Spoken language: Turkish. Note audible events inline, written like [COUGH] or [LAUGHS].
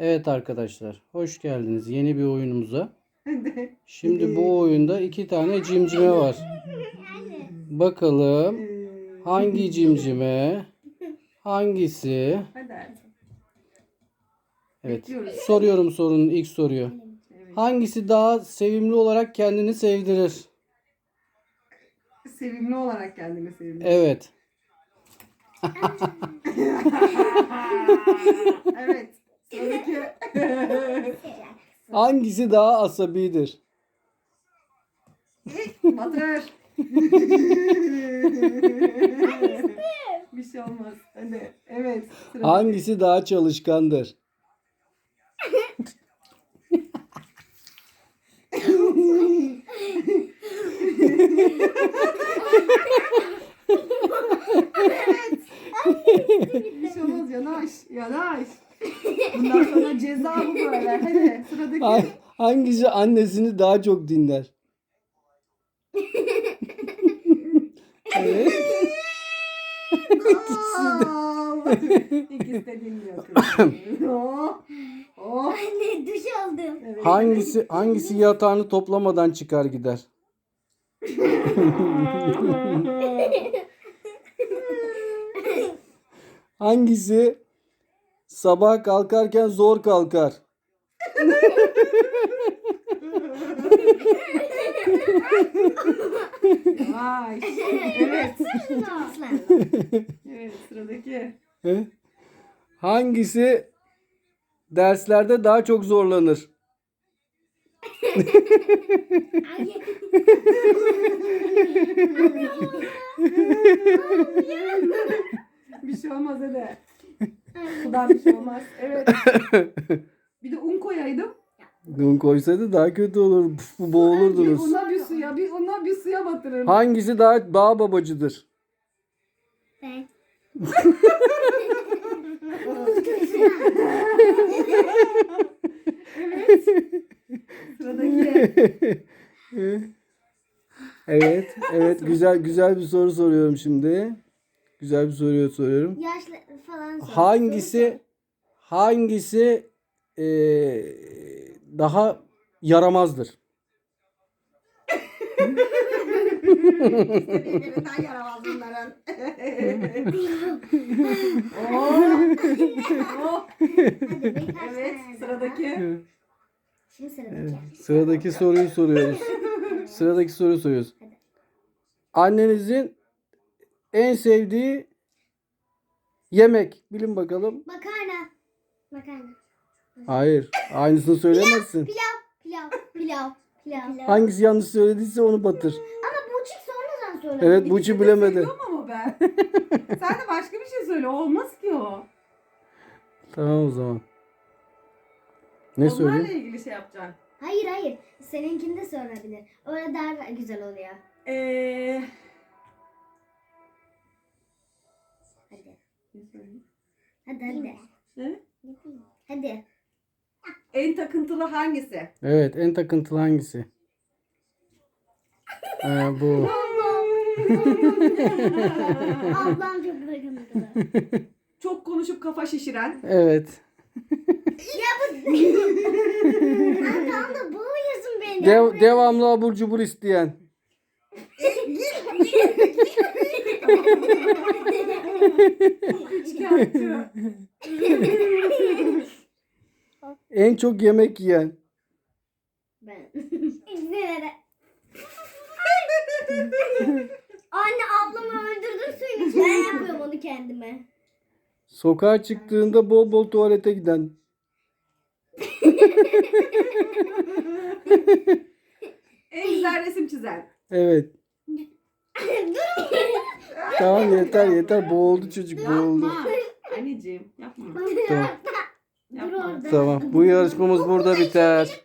Evet arkadaşlar, hoş geldiniz yeni bir oyunumuza. [LAUGHS] Şimdi bu oyunda iki tane cimcime var. Bakalım hangi cimcime, hangisi? Evet, soruyorum sorunun ilk soruyu. Hangisi daha sevimli olarak kendini sevdirir? Sevimli olarak kendini sevimli. Evet. [LAUGHS] evet. Sıradaki. [LAUGHS] Hangisi daha asabidir? Batır. Bir şey olmaz. Hadi. Evet. Sıradaki. Hangisi daha çalışkandır? [LAUGHS] Bir şey olmaz. Yanaş. Yanaş. Bundan sonra ceza bu böyle. Hadi. Sıradaki. Ha- Hangisi annesini daha çok dinler? evet. Aa, İkisi de dinliyor kızım. Oh. Oh. Anne duş aldım. Evet. Hangisi hangisi yatağını toplamadan çıkar gider? [LAUGHS] Hangisi sabah kalkarken zor kalkar? Vay. Evet. Evet sıradaki. He? Hangisi derslerde daha çok zorlanır? Bir şey olmaz hadi. Sudan bir şey olmaz. Evet. [LAUGHS] Bir de un koyaydım. Un koysaydı daha kötü olur. Puf, Bir Boğulurdunuz. una bir suya, bir una bir suya batırırım. Hangisi daha bağ babacıdır? Ben. Evet. Sıradaki. evet, evet güzel güzel bir soru soruyorum şimdi. Güzel bir soru soruyorum. Yaşlı falan sor. Hangisi hangisi eee, daha yaramazdır? Birbirinden yaramaz bunların. Hadi birkaç Evet tane daha. sıradaki. Şimdi sıradaki. Sıradaki soruyu soruyoruz. Sıradaki soruyu soruyoruz. Annenizin en sevdiği yemek. Bilin bakalım. Makarna. Makarna. Hayır. Aynısını söylemezsin. Pilav. Pilav. Pilav. Pilav. Hangisi yanlış söylediyse onu batır. Ama buçuk sonradan söyledi. Evet Buçi bilemedi. Söylüyorum ama ben. [LAUGHS] Sen de başka bir şey söyle. Olmaz ki o. Tamam o zaman. Ne Onlarla söyleyeyim? ilgili şey yapacaksın. Hayır hayır. Seninkini de sorabilir. Öyle daha güzel oluyor. Eee... ne söyleyeyim? Hadi hadi. En takıntılı hangisi? Evet en takıntılı hangisi? Ha, bu. [LAUGHS] Ablam çok takıntılı. [LAUGHS] Çok konuşup kafa şişiren. Evet. Ay tamam [LAUGHS] da boğuyorsun beni. Dev, devamlı abur cubur isteyen. Şikayetçi. [LAUGHS] En çok yemek yiyen. Ben. Anne ablamı öldürdün suyun içine. Ben yapıyorum onu kendime. Sokağa çıktığında bol bol tuvalete giden. En güzel resim çizen. Evet. Tamam yeter yeter. Boğuldu çocuk boğuldu. Yapma. Anneciğim yapma. Tamam. Dur Yapma. orada. Tamam. Bu yarışmamız burada biter.